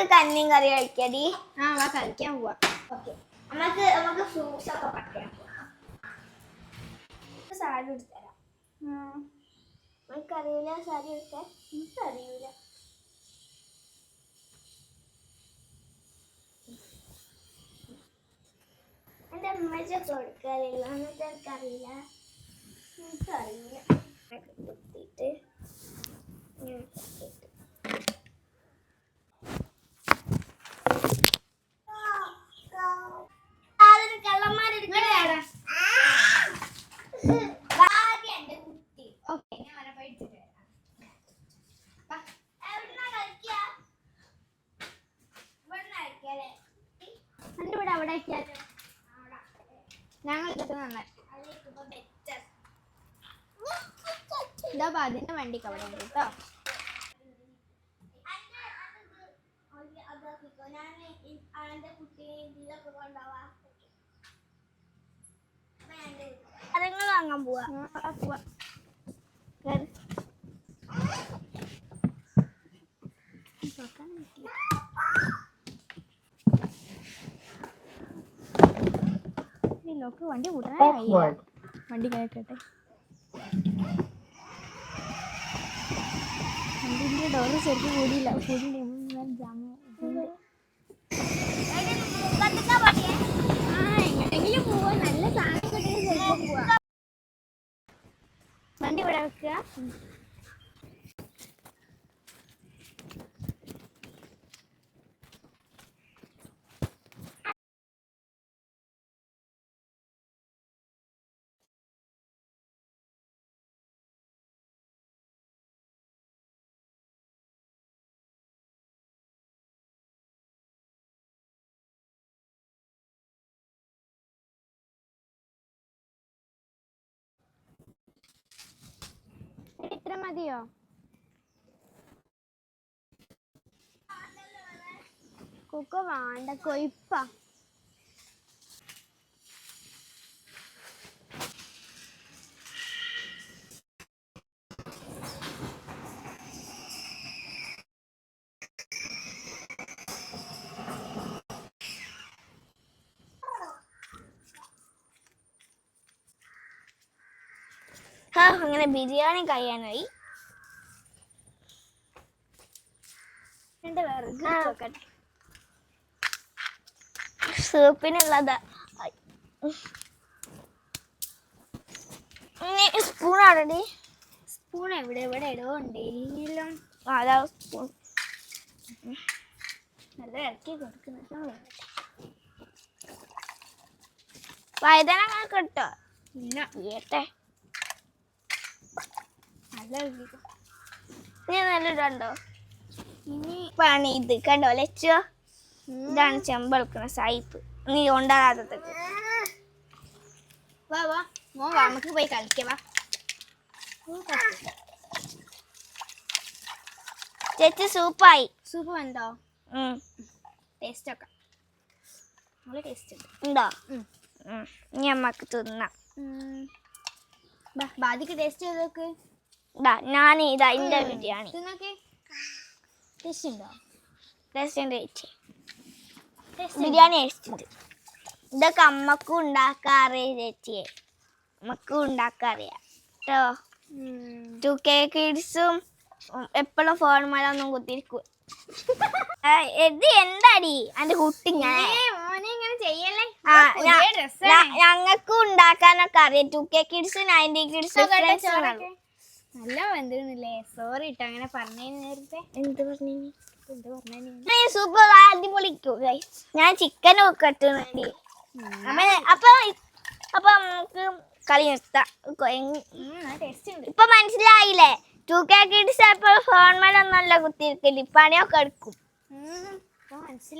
നമുക്ക് കഞ്ഞിയും കറി കഴിക്കടി. ആ വാ കളിക്കാൻ പോവാ. ഓക്കെ. നമുക്ക് നമുക്ക് ഫ്രൂട്ട്സ് ഒക്കെ പറിക്കാൻ പോവാം സാരി എടുത്തരാം നമുക്കറിയില്ല സാരി എടുക്കാൻ? എനിക്കറിയില്ല എന്റെ അമ്മച്ച കൊടുക്കാറില്ല എന്നിട്ട് എനിക്കറിയില്ല എനിക്കറിയില്ല കുത്തിയിട്ട് ആക്കിയാലോ ഞങ്ങൾ നന്നായി. ഇതാ അതിന്റെ വണ്ടിക്ക് അവിടെ ഉണ്ട് കേട്ടോ അതുങ്ങൾ വാങ്ങാൻ പോവാ പോവാ. കേറ്. ഈ ലോക്ക് വണ്ടി കൂട്ടാനായില്ല വണ്ടി കയറ്റട്ടെ വണ്ടിന്റെ ഡോറ് ശരിക്കും കൂടിയില്ല കൂടിയില്ല ജാമ എടി, മുഖത്തേക്കാ പണിയെ. ആ എങ്ങനെയെങ്കിലും പോവാ. നല്ല സാധനം വണ്ടി ഇവിടെ വെക്കുക. ഇത്ര മതിയോ? കുക്ക വേണ്ട കൊയ്പ്പ. അങ്ങനെ ബിരിയാണി കഴിയാനായി. സൂപ്പിനുള്ളതാ. ഇനി സ്പൂൺ എവിടെ എവിടെ ഇടോ ഉണ്ടെങ്കിലും അതാ സ്പൂൺ നല്ല ഇറക്കി കൊടുക്കുന്നത് വഴുതന കിട്ടോ ഇല്ല കേട്ടെ നല്ല ഇറക്കി നീ നല്ലിടണ്ടോ ഇനി പണി ഇത് കണ്ടോ ലച്ചോ ഇതാണ് ചെമ്പെളുക്കണ സായിപ്പ് നീ കൊണ്ടാകാത്തത് വാ വാ. മോ വാ നമുക്ക് പോയി കളിക്കാം വാ. ചേച്ചി സൂപ്പായി. സൂപ്പ് എന്തോ ടേസ്റ്റ് ഒക്കെ. നല്ല ടേസ്റ്റ് ഉണ്ട്. ഉണ്ടോ. ഇനി അമ്മയ്ക്ക് തിന്നാം. ഉം. ബാ ബാദിക്ക് ടേസ്റ്റ് ചെയ്ത് നോക്ക്. ഇതാ ഞാൻ ഇതാ എന്റെ ബിരിയാണി. ടേസ്റ്റ് ഉണ്ടോ? ടേസ്റ്റ് ബിരിയാണി കഴിച്ചിട്ടുണ്ട് ഇതൊക്കെ അമ്മക്കും ഉണ്ടാക്കാറിയ ചേച്ചിയെ. അമ്മക്കും ഉണ്ടാക്കാറിയാം കേട്ടോ ടു കെ കിഡ്സും എപ്പോഴും ഫോൺ മേലൊന്നും കുത്തിരിക്കും. ഇത് എന്താടി? എന്റെ കുട്ടി ഞാൻ ഞങ്ങൾക്കും ഉണ്ടാക്കാനൊക്കെ അറിയാം. Two K kids ninety kids. നല്ല വന്നിരുന്നില്ലേ സോറി ഇട്ടോ അങ്ങനെ പറഞ്ഞു നേരത്തെ. എന്ത് പറഞ്ഞു സൂപ്പർ അടിപൊളിക്കും. ഞാൻ ചിക്കൻ ഒക്കെ വേണ്ടി. അപ്പൊ അപ്പൊ നമുക്ക് കളി നിർത്താം. ഇപ്പൊ മനസ്സിലായില്ലേ? ടു കെ കിഡ്സ് എപ്പോഴും ഫോൺ മേലൊന്നല്ല കുത്തിയിരിക്കൽ. പണിയൊക്കെ എടുക്കും. മനസ്സിലായി.